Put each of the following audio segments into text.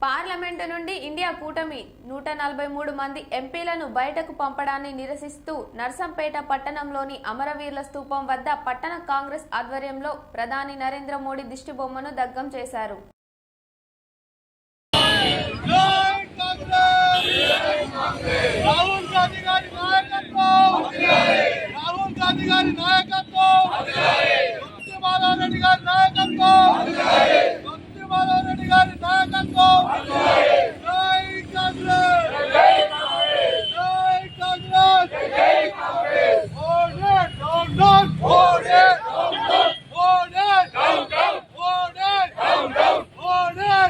Parliament నుండి India కూటమి నూట నలభై మూడు మంది ఎంపీలను బయటకు పంపడాన్ని నిరసిస్తూ నర్సంపేట పట్టణంలోని అమరవీరుల స్థూపం వద్ద పట్టణ కాంగ్రెస్ ఆధ్వర్యంలో ప్రధాని నరేంద్ర మోడీ దిష్టిబొమ్మను దగ్గం చేశారు జై కాంగ్రెస్ రాహుల్ గాంధీ గారి నాయకత్వం రాహుల్ గాంధీ గారి నాయకత్వం సత్య మాధవ్ రెడ్డి గారి నాయకత్వం సత్య మాధవ్ రెడ్డి గారి నాయకత్వం జై కాంగ్రెస్ జై కాంగ్రెస్ ఓడే డౌన్ ఓడే ఓడే ఓడే ఓడే జై కాంగ్రెస్ మోడీ డౌన్ డౌన్ జై కాంగ్రెస్ జై జై కాంగ్రెస్ శాంతి మాధారెడ్డి గారి నాయకత్వం శాంతి మాధారెడ్డి గారి నాయకత్వం శాంతి మాధారెడ్డి గారి నాయకత్వం రాహుల్ గాంధీ గారి నాయకత్వం రాహుల్ గాంధీ గారి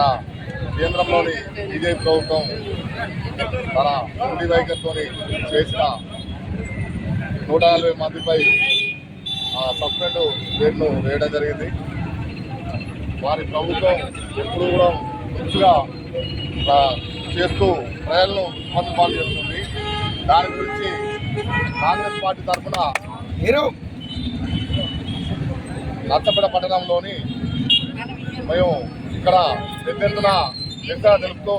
మన కేంద్రంలోని బీజేపీ ప్రభుత్వం తన ఉండి వైఖరితో చేసిన నూట నలభై మందిపై సస్పెండ్ రేట్ను వేయడం జరిగింది. వారి ప్రభుత్వం ఎప్పుడు కూడా మంచిగా చేస్తూ ప్రజలను ఇబ్బంది పాలు చేస్తుంది. దాని గురించి కాంగ్రెస్ పార్టీ తరఫున నచ్చపేట పట్టణంలోని మేము ఇక్కడ పెద్దెత్తున నిందా తెలుపుతూ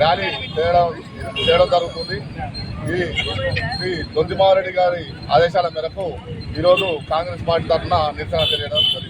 ర్యాలీ చేయడం చేయడం జరుగుతుంది. ఇది శ్రీ దొందిమారెడ్డి గారి ఆదేశాల మేరకు ఈరోజు కాంగ్రెస్ పార్టీ తరఫున నిరసన తెలియడం జరిగింది.